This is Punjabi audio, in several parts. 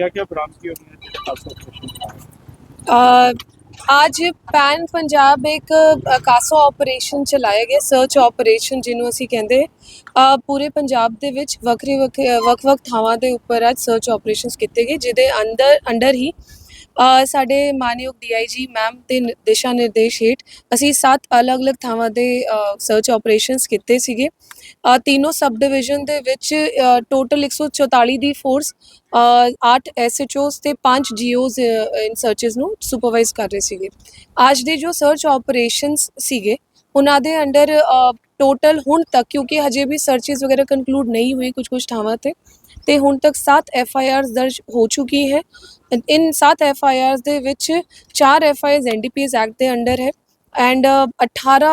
क्या क्या बरामदगी हुई है खास ऑपरेशन अ, आज ਪੈਨ ਪੰਜਾਬ ਇੱਕ ਅ, ਕਾਸੋ ਆਪਰੇਸ਼ਨ ਚਲਾਇਆ ਗਿਆ ਸਰਚ ਆਪਰੇਸ਼ਨ ਜਿਹਨੂੰ ਅਸੀਂ ਕਹਿੰਦੇ ਅ, ਪੂਰੇ ਪੰਜਾਬ ਦੇ ਵਿੱਚ ਵੱਖਰੇ ਵੱਖ- ਵੱਖ ਵੱਖ ਥਾਵਾਂ ਦੇ ਉੱਪਰ ਅੱਜ ਸਰਚ ਆਪਰੇਸ਼ਨਸ ਕੀਤੇ ਗਏ ਜਿਹਦੇ ਅੰਦਰ ਅੰਡਰ ਹੀ ਅ, ਸਾਡੇ ਮਾਨਯੋਗ ਡੀਆਈਜੀ ਮੈਮ ਦੇ ਨ- ਦਿਸ਼ਾ ਨਿਰਦੇਸ਼ ਹੇਠ ਅਸੀਂ ਸੱਤ ਅਲੱਗ-ਅਲੱਗ ਥਾਵਾਂ ਦੇ ਸਰਚ ਆਪਰੇਸ਼ਨਸ ਕੀਤੇ ਸੀਗੇ। ਅ, ਤਿੰਨੋਂ ਸਬ ਡਿਵੀਜ਼ਨ ਦੇ ਵਿੱਚ ਟੋਟਲ 144 ਦੀ ਫੋਰਸ 8 ਐਸਐਚਓਸ ਤੇ 5 ਜੀਓਸ ਇਨ ਸਰਚਸ ਨੂੰ ਸੁਪਰਵਾਈਜ਼ ਕਰ ਰਹੇ ਸੀਗੇ। ਅੱਜ ਦੇ ਜੋ ਸਰਚ ਆਪਰੇਸ਼ਨਸ ਸੀਗੇ ਉਹਨਾਂ ਦੇ ਅੰਡਰ ਟੋਟਲ ਹੁਣ ਤੱਕ, ਕਿਉਂਕਿ ਹਜੇ ਵੀ ਸਰਚਸ ਵਗੈਰਾ ਕੰਕਲੂਡ ਨਹੀਂ ਹੋਈ ਕੁਝ ਕੁਝ ਥਾਵਾਂ ਤੇ ਤੇ ਹੁਣ ਤੱਕ 7 ਐਫ ਆਈ ਆਰਸ ਦਰਜ ਹੋ ਚੁੱਕੀ ਹੈ। ਇਨ 7 ਐਫ ਆਈ ਆਰਸ ਦੇ ਵਿੱਚ 4 F I Rs NDPS act ਦੇ ਅੰਡਰ ਹੈ। ਐਂਡ 18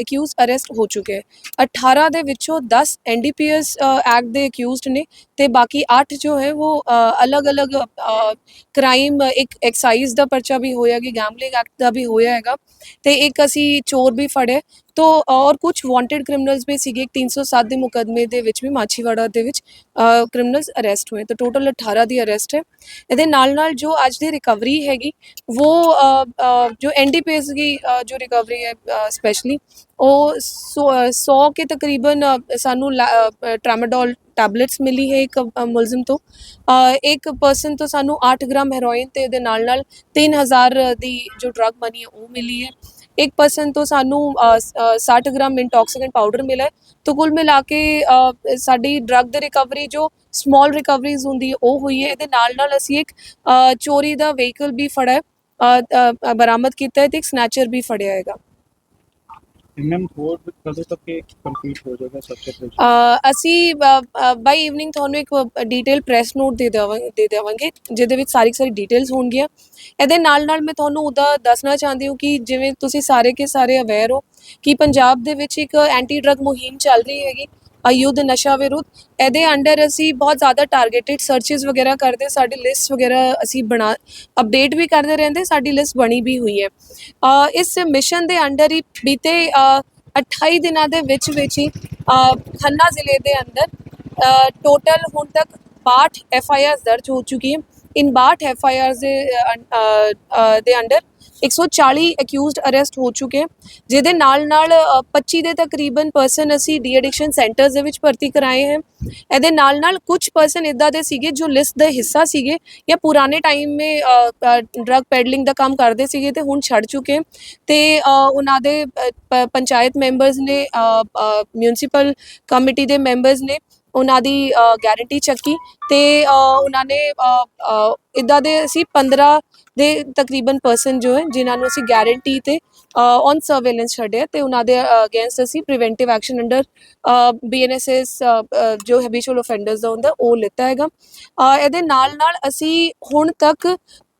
ਅਕਿਊਜ਼ ਅਰੈਸਟ ਹੋ ਚੁੱਕੇ ਹੈ 18 ਦੇ ਵਿੱਚੋਂ 10 ਐਨਡੀਪੀਐਸ ਐਕਟ ਦੇ ਅਕਿਊਜ਼ਡ ਨੇ ਤੇ ਬਾਕੀ 8 ਜੋ ਹੈ ਉਹ ਅਲੱਗ-ਅਲੱਗ ਕ੍ਰਾਈਮ ਇੱਕ ਐਕਸਾਈਜ਼ ਦਾ ਪਰਚਾ ਵੀ ਹੋਇਆ ਕਿ ਗੈਂਬਲਿੰਗ ਐਕਟ ਦਾ ਵੀ ਹੋਇਆ ਹੈਗਾ ਤੇ ਇੱਕ ਅਸੀਂ ਚੋਰ ਵੀ ਫੜੇ ਤੋ ਔਰ ਕੁਝ ਵਾਂਟਡ ਕ੍ਰਿਮੀਨਲਸ ਵੀ ਸੀਗੇ ਇੱਕ 307 ਦੇ ਮੁਕਦਮੇ ਦੇ ਵਿੱਚ ਵੀ ਮਾਛੀਵਾੜਾ ਦੇ ਵਿੱਚ ਕ੍ਰਿਮੀਨਲਸ ਅਰੈਸਟ ਹੋਏ। ਤਾਂ ਟੋਟਲ 18 ਦੀ ਅਰੈਸਟ ਹੈ। ਇਹਦੇ ਨਾਲ ਨਾਲ ਜੋ ਅੱਜ ਦੀ ਰਿਕਵਰੀ ਹੈਗੀ ਉਹ ਅ, ਅ, ਜੋ ਐਨਡੀਪੀਐਸ ਦੀ ਜੋ ਰਿਕਵਰੀ ਹੈ ਸਪੈਸ਼ਲੀ ਉਹ 100 ਕੇ ਤਕਰੀਬਨ ਅ, ਸਾਨੂੰ ਟ੍ਰਾਮਾਡੋਲ ਟੈਬਲੇਟਸ ਮਿਲੀ ਹੈ ਇੱਕ ਮੁਲਜ਼ਮ ਤੋਂ। ਇੱਕ ਪਰਸਨ ਤੋਂ ਸਾਨੂੰ 8 ਗ੍ਰਾਮ ਹੈਰੋਇਨ ਤੇ ਇਹਦੇ ਨਾਲ ਨਾਲ 3000 ਦੀ ਜੋ ਡਰੱਗ ਮਨੀ ਹੈ ਉਹ ਮਿਲੀ ਹੈ। ਇੱਕ ਪਰਸਨ ਤੋਂ ਸਾਨੂੰ ਅ, 60 ਗ੍ਰਾਮ ਇੰਟੌਕਸੀਕੈਂਟ ਪਾਊਡਰ ਮਿਲਾ ਹੈ। ਤੋ ਕੁੱਲ ਮਿਲਾ ਕੇ ਸਾਡੀ ਡਰੱਗ ਦੀ ਰਿਕਵਰੀ ਜੋ ਸਮਾਲ ਰਿਕਵਰੀਜ਼ ਹੁੰਦੀ ਹੈ ਉਹ ਹੋਈ ਹੈ। ਇਹਦੇ ਨਾਲ ਨਾਲ ਅਸੀਂ ਇੱਕ ਚੋਰੀ ਦਾ ਵਹੀਕਲ ਵੀ ਫੜਿਆ ਬਰਾਮਦ ਕੀਤਾ ਹੈ ਤੇ ਇੱਕ ਸਨੈਚਰ ਵੀ ਫੜਿਆ ਹੈਗਾ। ਅਸੀਂ ਬਾਈ ਇਵਨਿੰਗ ਤੁਹਾਨੂੰ ਇੱਕ ਡੀਟੇਲ ਪ੍ਰੈਸ ਨੋਟ ਦੇ ਦੇਵਾਂਗੇ, ਜਿਹਦੇ ਵਿੱਚ ਸਾਰੀ ਸਾਰੀ ਹੋਣਗੀਆਂ। ਇਹਦੇ ਨਾਲ ਨਾਲ ਮੈਂ ਤੁਹਾਨੂੰ ਉਹਦਾ ਦੱਸਣਾ ਚਾਹੁੰਦੀ ਕਿ ਜਿਵੇਂ ਤੁਸੀਂ ਸਾਰੇ ਕੇ ਸਾਰੇ ਅਵੇਅਰ ਹੋ ਕਿ ਪੰਜਾਬ ਦੇ ਵਿੱਚ ਇੱਕ ਐਂਟੀ ਡਰਗ ਮੁਹਿੰਮ ਚੱਲ ਰਹੀ ਹੈਗੀ। ਯੁੱਧ ਨਸ਼ਾ ਵਿਰੁੱਧ। ਇਹਦੇ ਅੰਡਰ ਅਸੀਂ ਬਹੁਤ ਜ਼ਿਆਦਾ ਟਾਰਗੇਟਿਡ ਸਰਚਸ ਵਗੈਰਾ ਕਰਦੇ ਸਾਡੀ ਲਿਸਟ ਵਗੈਰਾ ਅਸੀਂ ਬਣਾ ਅਪਡੇਟ ਵੀ ਕਰਦੇ ਰਹਿੰਦੇ ਸਾਡੀ ਲਿਸਟ ਬਣੀ ਵੀ ਹੋਈ ਹੈ। ਇਸ ਮਿਸ਼ਨ ਦੇ ਅੰਡਰ ਹੀ ਬੀਤੇ ਅ, 28 ਦਿਨਾਂ ਦੇ ਵਿੱਚ ਵਿੱਚ ਹੀ ਖੰਨਾ ਜ਼ਿਲ੍ਹੇ ਦੇ ਅੰਦਰ ਟੋਟਲ ਹੁਣ ਤੱਕ 62 ਐਫ ਆਈ ਆਰ ਦਰਜ ਹੋ ਚੁੱਕੀ ਹੈ। ਇਨ 62 ਐਫ ਆਈ ਆਰ ਦੇ ਅੰਡਰ 140 ਅਕਿਊਜ਼ਡ ਅਰੈਸਟ ਹੋ ਚੁੱਕੇ ਜਿਹਦੇ ਨਾਲ ਨਾਲ ਅ, 25 ਦੇ ਤਕਰੀਬਨ ਪਰਸਨ ਅਸੀਂ ਡੀ ਐਡਿਕਸ਼ਨ ਸੈਂਟਰਸ ਦੇ ਵਿੱਚ ਭਰਤੀ ਕਰਾਏ ਹਨ ਇਹਦੇ ਨਾਲ ਨਾਲ ਕੁਝ ਪਰਸਨ ਇਦਾਂ ਦੇ ਸੀਗੇ ਜੋ ਲਿਸਟ ਦਾ ਹਿੱਸਾ ਸੀਗੇ ਜਾਂ ਪੁਰਾਣੇ ਟਾਈਮ ਮੇ ਡਰਗ ਪੈਡਲਿੰਗ ਦਾ ਕੰਮ ਕਰਦੇ ਸੀਗੇ ਤੇ ਹੁਣ ਛੱਡ ਚੁੱਕੇ ਤੇ ਉਹਨਾਂ ਦੇ ਪ- ਪੰਚਾਇਤ ਮੈਂਬਰਸ ਨੇ ਮਿਊਨਿਸਪਲ ਕਮੇਟੀ ਦੇ ਮੈਂਬਰਸ ਨੇ ਉਹਨਾਂ ਦੀ ਗਾਰੰਟੀ ਚੱਕੀ ਤੇ ਉਹਨਾਂ ਨੇ ਇਦਾਂ ਦੇ ਅਸੀਂ 15 ਦੇ ਤਕਰੀਬਨ ਪਰਸਨ ਜੋ ਹੈ, ਜਿਨ੍ਹਾਂ ਨੂੰ ਅਸੀਂ ਗਾਰੰਟੀ ਤੇ ਔਨ ਸਰਵੇਲੈਂਸ ਛੱਡਿਆ ਤੇ ਉਹਨਾਂ ਦੇ ਅਗੇਂਸਟ ਅਸੀਂ ਪ੍ਰੀਵੈਂਟਿਵ ਐਕਸ਼ਨ ਅੰਡਰ ਬੀਐਨਐਸਐਸ ਜੋ ਹੈਬਿਚੁਅਲ ਆਫੈਂਡਰਸ ਦਾ ਹੁੰਦਾ, ਉਹ ਲਿੱਤਾ ਹੈਗਾ। ਇਹਦੇ ਨਾਲ ਨਾਲ ਅਸੀਂ ਹੁਣ ਤੱਕ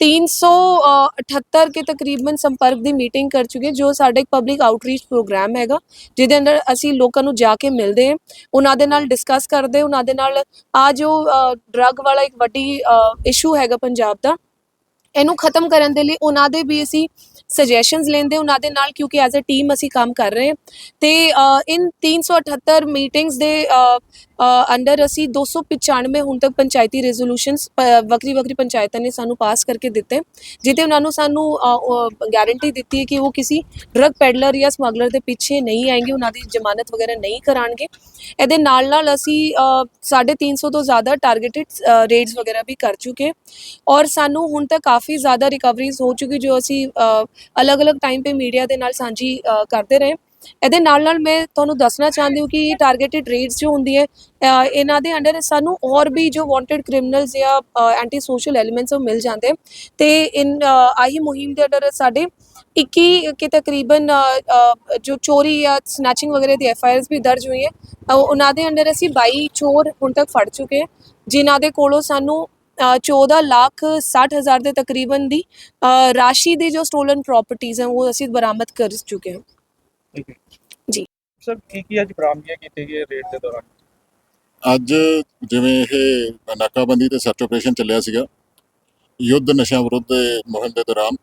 378 ਕੇ ਤਕਰੀਬਨ ਸੰਪਰਕ ਦੀ ਮੀਟਿੰਗ ਕਰ ਚੁੱਕੇ ਜੋ ਸਾਡਾ ਇੱਕ ਪਬਲਿਕ ਆਊਟਰੀਚ ਪ੍ਰੋਗਰਾਮ ਹੈਗਾ ਜਿਹਦੇ ਅੰਦਰ ਅਸੀਂ ਲੋਕਾਂ ਨੂੰ ਜਾ ਕੇ ਮਿਲਦੇ ਹਾਂ ਉਹਨਾਂ ਦੇ ਨਾਲ ਡਿਸਕਸ ਕਰਦੇ ਉਹਨਾਂ ਦੇ ਨਾਲ ਆ ਜੋ ਡਰੱਗ ਵਾਲਾ ਇੱਕ ਵੱਡੀ ਇਸ਼ੂ ਹੈਗਾ ਪੰਜਾਬ ਦਾ ਇਹਨੂੰ ਖਤਮ ਕਰਨ ਦੇ ਲਈ ਉਹਨਾਂ ਦੇ ਵੀ ਅਸੀਂ ਸੁਜੈਸ਼ਨਸ ਲੈਂਦੇ ਉਹਨਾਂ ਦੇ ਨਾਲ ਕਿਉਂਕਿ ਐਜ਼ ਅ ਟੀਮ ਅਸੀਂ ਕੰਮ ਕਰ ਰਹੇ ਹਾਂ। ਤੇ ਅ, ਇਨ 378 ਮੀਟਿੰਗਸ ਦੇ ਅੰਡਰ ਅਸੀਂ 295 ਹੁਣ ਤੱਕ ਪੰਚਾਇਤੀ ਰੈਜ਼ੋਲੂਸ਼ਨਸ ਵੱਖਰੀ ਵੱਖਰੀ ਪੰਚਾਇਤਾਂ ਨੇ ਸਾਨੂੰ ਪਾਸ ਕਰਕੇ ਦਿੱਤੇ ਜਿੱਤੇ ਉਹਨਾਂ ਨੂੰ ਸਾਨੂੰ ਗਾਰੰਟੀ ਦਿੱਤੀ ਹੈ ਕਿ ਉਹ ਕਿਸੇ ਡਰਗ ਪੈਡਲਰ ਜਾਂ ਸਮਗਲਰ ਦੇ ਪਿੱਛੇ ਨਹੀਂ ਆएंगे ਉਹਨਾਂ ਦੀ ਜ਼ਮਾਨਤ ਵਗੈਰਾ ਨਹੀਂ ਕਰਾਣਗੇ ਇਹਦੇ ਨਾਲ ਨਾਲ ਅਸੀਂ ਅ, 350 ਤੋਂ ਜ਼ਿਆਦਾ ਟਾਰਗੇਟਿਡ ਰੇਡਸ ਵਗੈਰਾ ਵੀ ਕਰ ਚੁੱਕੇ ਔਰ ਸਾਨੂੰ ਹੁਣ ਤੱਕ ਕਾਫੀ ਜ਼ਿਆਦਾ ਰਿਕਵਰੀਜ਼ ਹੋ ਚੁੱਕੀ ਜੋ ਅਸੀਂ ਅਲੱਗ-ਅਲੱਗ ਟਾਈਮ ਤੇ ਮੀਡੀਆ ਦੇ ਨਾਲ ਸਾਂਝੀ ਅ, ਕਰਦੇ ਰਹੇ। ਇਹਦੇ ਨਾਲ ਨਾਲ ਮੈਂ ਤੁਹਾਨੂੰ ਦੱਸਣਾ ਚਾਹੁੰਦੀ ਹਾਂ ਕਿ ਟਾਰਗੇਟਡ ਰੇਡਸ ਜੋ ਹੁੰਦੀ ਹੈ ਅ, ਇਹਨਾਂ ਦੇ ਅੰਡਰ ਸਾਨੂੰ ਹੋਰ ਵੀ ਜੋ ਵਾਂਟਡ ਕ੍ਰਿਮੀਨਲਸ ਜਾਂ ਐਂਟੀ ਸੋਸ਼ਲ ਐਲੀਮੈਂਟਸ ਉਹ ਮਿਲ ਜਾਂਦੇ। ਤੇ ਇਨ ਆਹੀ ਮੁਹਿੰਮ ਦੇ ਅੰਡਰ ਸਾਡੇ 21 ਕੇ ਤਕਰੀਬਨ ਅ, ਅ, ਜੋ ਚੋਰੀ ਜਾਂ ਸਨੈਚਿੰਗ ਵਗੈरह ਦੀ ਐਫ ਆਈ ਆਰਸ ਵੀ ਦਰਜ ਹੋਈ ਹੈ ਅ, ਉਹਨਾਂ ਦੇ ਅੰਡਰ ਅਸੀਂ 22 ਚੋਰ ਹੁਣ ਤੱਕ ਫੜ ਚੁੱਕੇ। ਹਾਂ ਜਿਨ੍ਹਾਂ ਦੇ ਕੋਲੋਂ ਸਾਨੂੰ 14 ਲੱਖ 60 ਹਜ਼ਾਰ ਦੇ ਤਕਰੀਬਨ ਦੀ ਰਾਸ਼ੀ ਦੇ ਜੋ ਸਟੋਲਨ ਪ੍ਰਾਪਰਟੀਆਂ ਹਨ ਉਹ ਅਸੀਂ ਬਰਾਮਦ ਕਰ ਚੁੱਕੇ ਹਾਂ। ਜੀ। ਸਰ ਕੀ ਕੀ ਅੱਜ ਬਰਾਮਦੀਆਂ ਕੀਤੀ ਗਈ ਰੇਟ ਦੇ ਦੌਰਾਨ? ਅੱਜ ਜਿਵੇਂ ਇਹ ਨਾਕਾਬੰਦੀ ਤੇ ਸਰਚ ਆਪਰੇਸ਼ਨ ਚੱਲਿਆ ਸੀਗਾ ਯੁੱਧ ਨਸ਼ਾ ਵਿਰੁੱਧ ਮੁਹਿੰਮ ਦੇ ਦੌਰਾਨ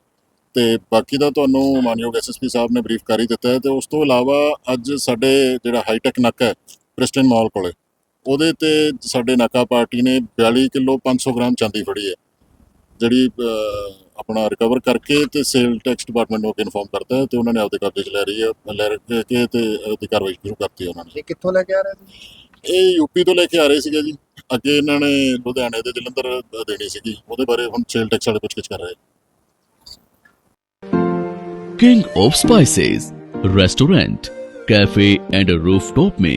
ਤੇ ਬਾਕੀ ਦਾ ਤੁਹਾਨੂੰ ਮਾਨਯੋਗ ਐਸਐਸਪੀ ਸਾਹਿਬ ਨੇ ਬਰੀਫ ਕਰ ਦਿੱਤਾ ਹੈ ਤੇ ਉਸ ਤੋਂ ਇਲਾਵਾ ਅੱਜ ਸਾਡੇ ਜਿਹੜਾ ਹਾਈਟੈਕ ਨੱਕਾ ਹੈ ਪ੍ਰਿਸਟਨ ਮਾਲ ਕੋਲੇ ਉਹਦੇ ਤੇ ਸਾਡੇ ਨਾਕਾ ਪਾਰਟੀ ਨੇ 42 ਕਿਲੋ 500 ਗ੍ਰਾਮ ਚਾਂਦੀ ਫੜੀ ਹੈ ਜਿਹੜੀ ਅਹ, ਆਪਣਾ ਰਿਕਵਰ ਕਰਕੇ ਤੇ ਸੇਲ ਟੈਕਸ ਡਿਪਾਰਟਮੈਂਟ ਨੂੰ ਇਨਫੋਰਮ ਕਰਤਾ ਹੈ ਤੇ ਉਹਨਾਂ ਨੇ ਆਪਦੇ ਕਬਜ਼ੇ 'ਚ ਲੈ ਰਹੀ ਹੈ ਲੈ ਕੇ ਕੇ ਤੇ ਉਹਦੀ ਕਾਰਵਾਈ ਸ਼ੁਰੂ ਕਰਤੀ ਹੈ ਉਹਨਾਂ ਨੇ ਇਹ ਕਿੱਥੋਂ ਲੈ ਕੇ ਆ ਰਹੇ ਸੀ ਇਹ ਯੂਪੀ ਤੋਂ ਲੈ ਕੇ ਆ ਰਹੇ ਸੀਗੇ ਜੀ ਅੱਗੇ ਇਹਨਾਂ ਨੇ ਲੁਧਿਆਣੇ ਤੇ ਜਲੰਧਰ ਅ, ਦੇਣੀ ਸੀਗੀ ਉਹਦੇ ਬਾਰੇ ਹੁਣ ਸੇਲ ਟੈਕਸ ਵਾਲੇ ਪੁੱਛਗਿੱਛ ਕਰ ਰਹੇ king of spices restaurant cafe and rooftop में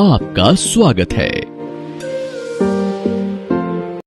आपका स्वागत है